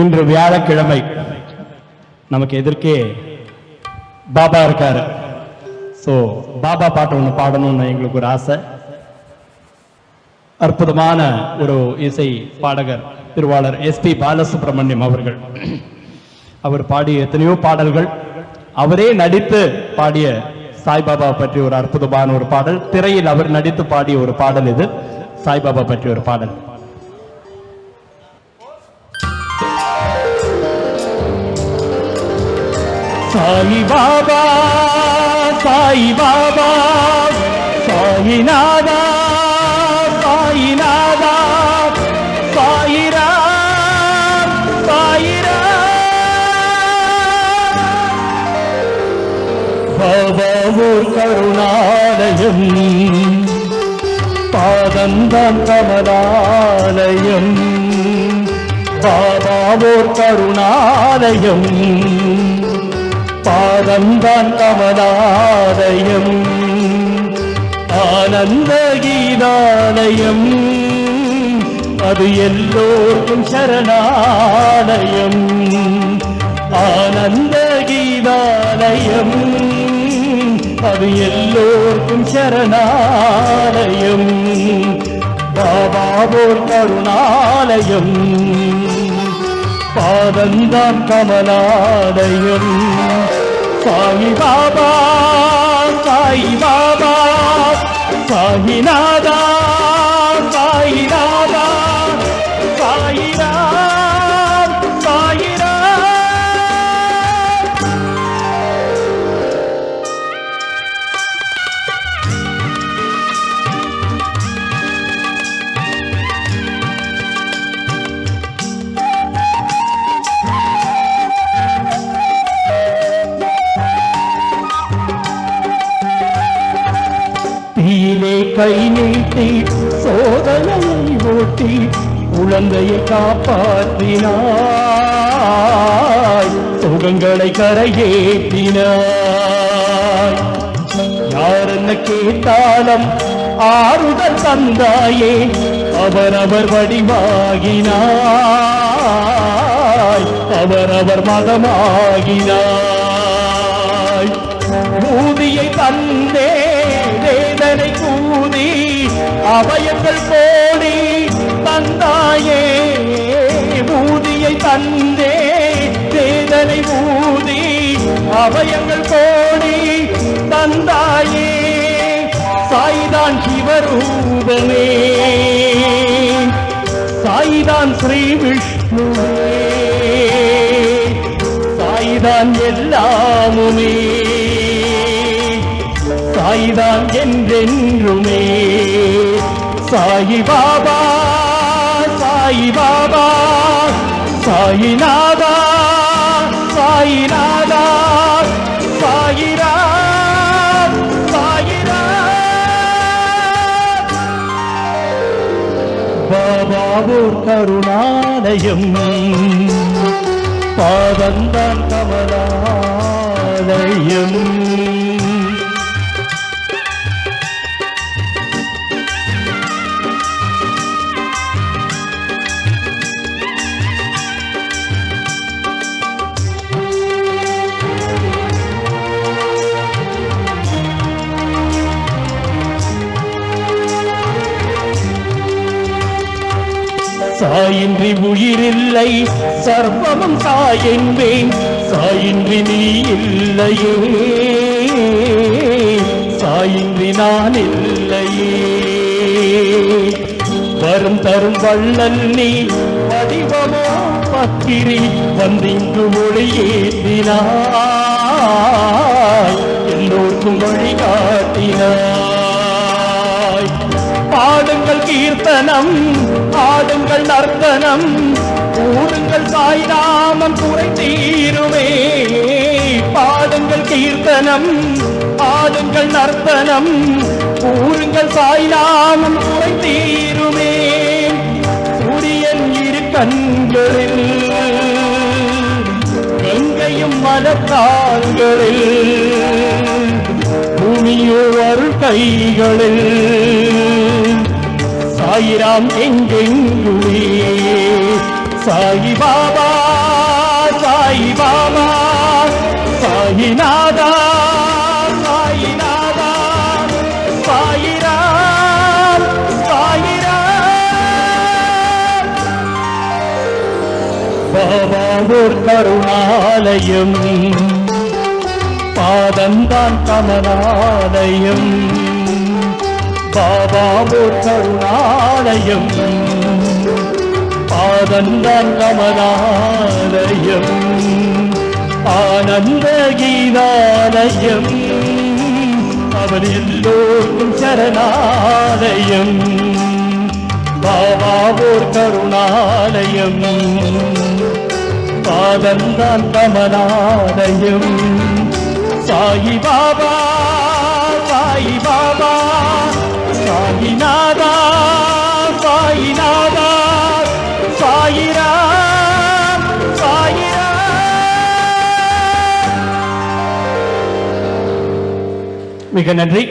இன்று வியாழக்கிழமை நமக்கு எதிர்க்கே பாபா இருக்காரு. ஸோ பாபா பாட்டு ஒன்று பாடணும்னு எங்களுக்கு ஒரு ஆசை. அற்புதமான ஒரு இசை பாடகர் திருவாளர் எஸ்பி பாலசுப்ரமணியம் அவர்கள். அவர் பாடிய எத்தனையோ பாடல்கள் அவரே நடித்து பாடிய சாய்பாபா பற்றி ஒரு அற்புதமான ஒரு பாடல் திரையில் அவர் நடித்து பாடிய ஒரு பாடல் இது. சாய்பாபா பற்றி ஒரு பாடல். சாயி பாபா சாயி பாபா சாயிநாதா சாயிநாதா சாயிராம் சாயிராம் பாபாவூர் கருணாலயம் பாதந்தான் கமலாலயம் பாபாவோர் கருணாலயம். பாதந்தான் கமலாலயம் ஆனந்த கீதாலயம் அது எல்லோருக்கும் சரணாலயம். ஆனந்த கீதாலயம் அது எல்லோருக்கும் சரணாலயம். பாபாவோர் கருணாலயம். பாதந்தான் கமலாடையும் சாயி பாபா சாயி பாபா சாயிநாதா சாயிநாதா சாயிராம் கை நீட்டி சோதனையை ஓட்டி குழந்தையை காப்பாற்றினாய். சுகங்களை கரையேற்றினாய். யார் என்ன கேட்டாலும் ஆறுதல் தந்தாயே அவரவர் வடிவாகினாய். அவரவர் மதமாகினாய். பூதியை தந்தே அவயங்கள் போடி தந்தாயே ஊதியை தந்தே வேதனை ஊதி அவயங்கள் போடி தந்தாயே சாய்தான் சிவரூபமே சாய்தான் ஸ்ரீ விஷ்ணுவே சாய்தான் எல்லாமுமே சாய்தான் என்றென்றுமே. சாயி பாபா சாயி பாபா சாயிநாதா சாயிநாதா சாயிராம் சாயிராம் பாபாவூர் கருணாலயம் பாவந்தான் கமலாலயம். சாயின்றி உயிரில்லை சர்வமும் சாயென்பேன். சாயின்றி நீ இல்லையே சாயின்றி நான் இல்லையே. வரும் தரும் வள்ளல் நீ வடிவமோ பத்திரி வந்திங்கு மொழியேற்றினாய் எல்லோருக்கும் வழிகாட்டினாய் கீர்த்தனம் ஆடுங்கள் நர்த்தனம் கூடுங்கள் சாய்ராமன் குறை தீருமே பாடுங்கள் கீர்த்தனம் ஆடுங்கள் நர்த்தனம் கூடுங்கள் சாய்ராமன் குறை தீருமே சூரியன் இரு கண்களில் கங்கையும் மதத்தாள்களில் பூமியோ அருள் கைகளில். சாயிராம் எங்கெங்குமே. சாயி பாபா சாயி பாபா சாயிநாதா சாயிநாதா சாயிராம் சாயிராம் கருணாலயம் பாதம்தான் கமலாலயம். பாபாவூர் கருணாலயம் பாதந்தான் கமலாலயம் ஆனந்த கீதாலயம் அவர் எல்லோரும் சரணாலயம். பாபாவூர் கருணாலயம் பாதந்தான் கமலாலயம் சாயி பாபா மிக நன்றி.